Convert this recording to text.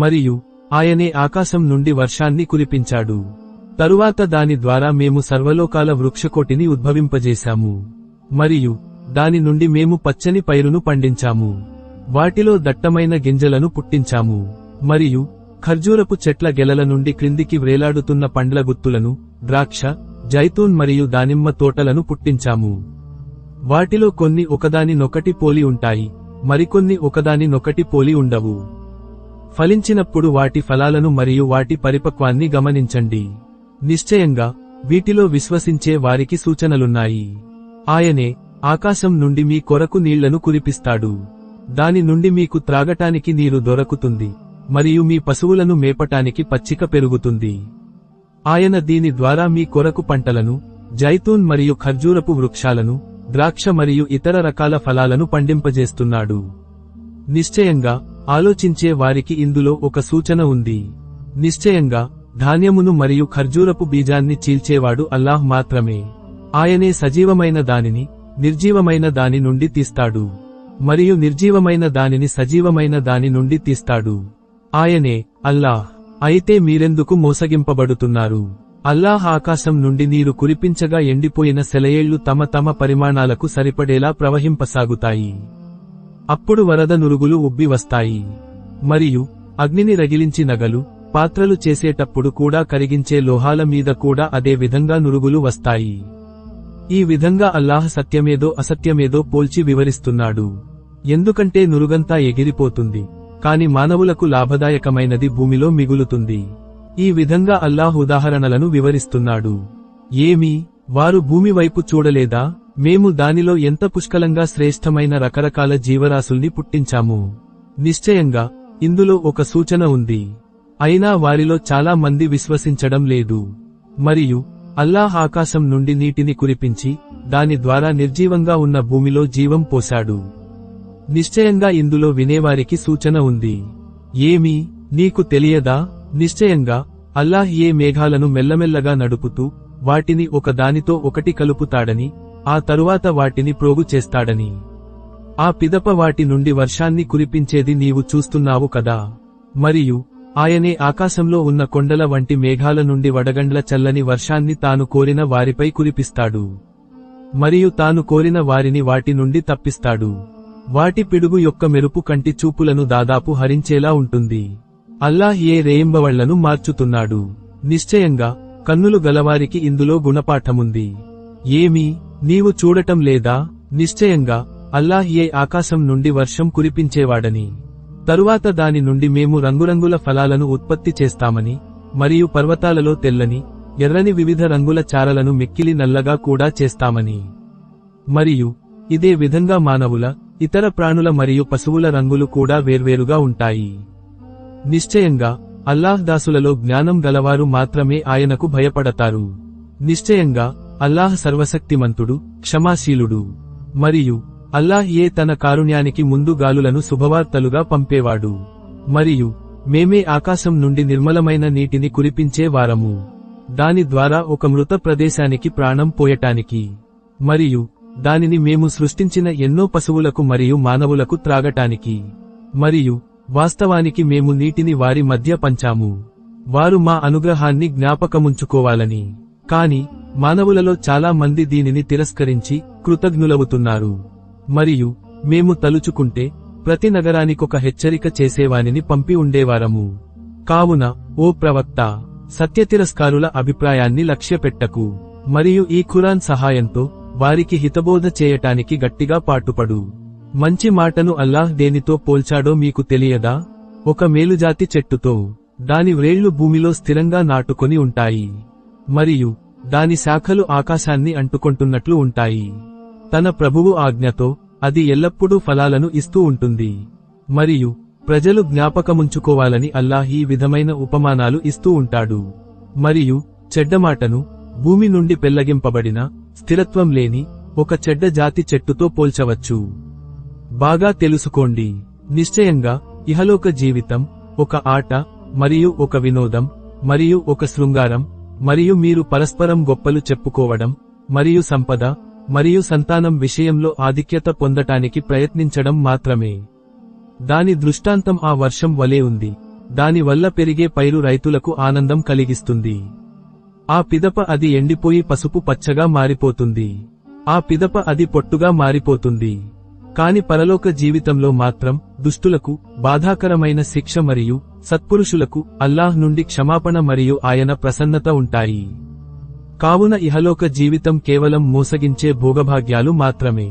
మరియు ఆయనే ఆకాశం నుండి వర్షాన్ని కురిపించాడు. తరువాత దాని ద్వారా మేము సర్వలోకాల వృక్షకోటిని ఉద్భవింపజేశాము. మరియు దాని నుండి మేము పచ్చని పైరును పండించాము. వాటిలో దట్టమైన గింజలను పుట్టించాము. మరియు ఖర్జూరపు చెట్ల గెలల నుండి క్రిందికి వ్రేలాడుతున్న పండ్ల గుత్తులను ద్రాక్ష జైతూన్ మరియు దానిమ్మ తోటలను పుట్టించాము. వాటిలో కొన్ని ఒకదానినొకటి పోలి ఉంటాయి. మరికొన్ని ఒకదానినొకటి పోలి ఉండవు. ఫలించినప్పుడు వాటి ఫలాలను మరియు వాటి పరిపక్వాన్ని గమనించండి. నిశ్చయంగా వీటిలో విశ్వసించే వారికి సూచనలున్నాయి. ఆయనే ఆకాశం నుండి మీ కొరకు నీళ్ళను కురిపిస్తాడు. దాని నుండి మీకు త్రాగటానికి నీరు దొరకుతుంది మరియు మీ పశువులను మేపటానికి పచ్చిక పెరుగుతుంది. ఆయన దీని ద్వారా మీ కొరకు పంటలను జైతూన్ మరియు ఖర్జూరపు వృక్షాలను ద్రాక్ష మరియు ఇతర రకాల ఫలాలను పండింపజేస్తున్నాడు. నిశ్చయంగా ఆలోచించే వారికి ఇందులో ఒక సూచన ఉంది. నిశ్చయంగా ధాన్యమును మరియు ఖర్జూరపు బీజాన్ని చీల్చేవాడు అల్లాహ్ మాత్రమే. ఆయనే సజీవమైన దానిని నిర్జీవమైన దాని నుండి తీస్తాడు. మరియు నిర్జీవమైన దానిని సజీవమైన దాని నుండి తీస్తాడు. ఆయనే అల్లాహ్. అయితే మీరెందుకు మోసగింపబడుతున్నారు? అల్లాహ్ ఆకాశం నుండి నీరు కురిపించగా ఎండిపోయిన సెలయేళ్ళు తమ తమ పరిమాణాలకు సరిపడేలా ప్రవహింపసాగుతాయి. అప్పుడు వరద నురుగులు ఉబ్బి వస్తాయి. మరియు అగ్నిని రగిలించి నగలు పాత్రలు చేసేటప్పుడు కూడా కరిగించే లోహాల మీద కూడా అదే విధంగా నురుగులు వస్తాయి. ఈ విధంగా అల్లాహ్ సత్యమేదో అసత్యమేదో పోల్చి వివరిస్తున్నాడు. ఎందుకంటే నురుగంతా ఎగిరిపోతుంది. కాని మానవులకు లాభదాయకమైనది భూమిలో మిగులుతుంది. ఈ విధంగా అల్లాహ్ ఉదాహరణలను వివరిస్తున్నాడు. ఏమి? వారు భూమి వైపు చూడలేదా? మేము దానిలో ఎంత పుష్కలంగా శ్రేష్టమైన రకరకాల జీవరాశుల్ని పుట్టించాము. నిశ్చయంగా ఇందులో ఒక సూచన ఉంది. అయినా వారిలో చాలా మంది విశ్వసించడం లేదు. మరియు అల్లాహ్ ఆకాశం నుండి నీటిని కురిపించి దాని ద్వారా నిర్జీవంగా ఉన్న భూమిలో జీవం పోశాడు. నిశ్చయంగా ఇందులో వినేవారికి సూచన ఉంది. ఏమి నీకు తెలియదా? నిశ్చయంగా అల్లాహ్ ఏ మేఘాలను మెల్లమెల్లగా నడుపుతూ వాటిని ఒక దానితో ఒకటి కలుపుతాడని ఆ తరువాత వాటిని ప్రోగు చేస్తాడని. ఆ పిదప వాటి నుండి వర్షాన్ని కురిపించేది నీవు చూస్తున్నావు కదా. మరియు ఆయనే ఆకాశంలో ఉన్న కొండల వంటి మేఘాల నుండి వడగండ్ల చల్లని వర్షాన్ని తాను కోరిన వారిపై కురిపిస్తాడు. మరియు తాను కోరిన వారిని వాటి నుండి తప్పిస్తాడు. వాటి పిడుగు యొక్క మెరుపు కంటి చూపులను దాదాపు హరించేలా ఉంటుంది. అల్లాహ్ ఏ రేయింబవళ్ళను మార్చుతున్నాడు. నిశ్చయంగా కన్నులు గలవారికి ఇందులో గుణపాఠముంది. ఏమి? నీవు చూడటం లేదా? నిశ్చయంగా అల్లాహియే ఆకాశం నుండి వర్షం కురిపించేవాడని తరువాత దాని నుండి మేము రంగురంగుల ఫలాలను ఉత్పత్తి చేస్తామని మరియు పర్వతాలలో తెల్లని ఎర్రని వివిధ రంగుల చారలను మిక్కిలి నల్లగా కూడా చేస్తామని. మరియు ఇదే విధంగా మానవుల ఇతర ప్రాణుల మరియు పశువుల రంగులు కూడా వేర్వేరుగా ఉంటాయి. నిశ్చయంగా అల్లాహ్ దాసులలో జ్ఞానం గలవారు మాత్రమే ఆయనకు భయపడతారు. నిశ్చయంగా అల్లాహ్ సర్వశక్తిమంతుడు క్షమాశీలుడు. మరియు అల్లాహ్ ఏ తన కారుణ్యానికి ముందు గాలులను శుభవార్తలుగా పంపేవాడు. మరియు మేమే ఆకాశం నుండి నిర్మలమైన నీటిని కురిపించే వారము. దాని ద్వారా ఒక మృత ప్రదేశానికి ప్రాణం పోయటానికి. మరియు దానిని మేము సృష్టించిన ఎన్నో పశువులకు మరియు మానవులకు త్రాగటానికి. మరియు వాస్తవానికి మేము నీటిని వారి మధ్య పంచాము. వారు మా అనుగ్రహాన్ని జ్ఞాపకముంచుకోవాలని. కాని మానవులలో చాలా మంది దీనిని తిరస్కరించి కృతజ్ఞులవుతున్నారు. మరియు మేము తలుచుకుంటే ప్రతి నగరానికొక హెచ్చరిక చేసేవానిని పంపి ఉండేవారము. కావున ఓ ప్రవక్త సత్యతిరస్కారుల అభిప్రాయాన్ని లక్ష్యపెట్టకు. మరియు ఈ ఖురాన్ సహాయంతో వారికి హితబోధ చేయటానికి గట్టిగా పాటుపడు. మంచి మాటను అల్లాహ్ దేనితో పోల్చాడో మీకు తెలియదా? ఒక మేలుజాతి చెట్టుతో దాని వ్రేళ్ళు భూమిలో స్థిరంగా నాటుకొని ఉంటాయి. మరియు దాని శాఖలు ఆకాశాన్ని అంటుకుంటున్నట్లు ఉంటాయి. తన ప్రభువు ఆజ్ఞతో అది ఎల్లప్పుడూ ఫలాలను ఇస్తూ ఉంటుంది. మరియు ప్రజలు జ్ఞాపకముంచుకోవాలని అల్లాహ్ ఈ విధమైన ఉపమానాలు ఇస్తూ ఉంటాడు. మరియు చెడ్డమాటను భూమి నుండి పెళ్ళగింపబడిన స్థిరత్వం లేని ఒక చెడ్డ జాతి చెట్టుతో పోల్చవచ్చు. బాగా తెలుసుకోండి. నిశ్చయంగా ఇహలోక జీవితం ఒక ఆట మరియు ఒక వినోదం మరియు ఒక శృంగారం మరియు మీరు పరస్పరం గొప్పలు చెప్పుకోవడం మరియు సంపద మరియు సంతానం విషయంలో ఆధిక్యత పొందటానికి ప్రయత్నించడం మాత్రమే. దాని దృష్టాంతం ఆ వర్షం వలె ఉంది. దాని వల్ల పెరిగే పైరు రైతులకు ఆనందం కలిగిస్తుంది. ఆ పిదప అది ఎండిపోయి పసుపు పచ్చగా మారిపోతుంది. ఆ పిదప అది పొట్టుగా మారిపోతుంది. కాని పరలోక జీవితంలో మాత్రం దుష్టులకు బాధాకరమైన శిక్ష మరియు సత్పురుషులకు అల్లాహ్ నుండి క్షమాపణ మరియు ఆయన ప్రసన్నత ఉంటాయి. కావున ఇహలోక జీవితం కేవలం మోసగించే భోగభాగ్యాలు మాత్రమే.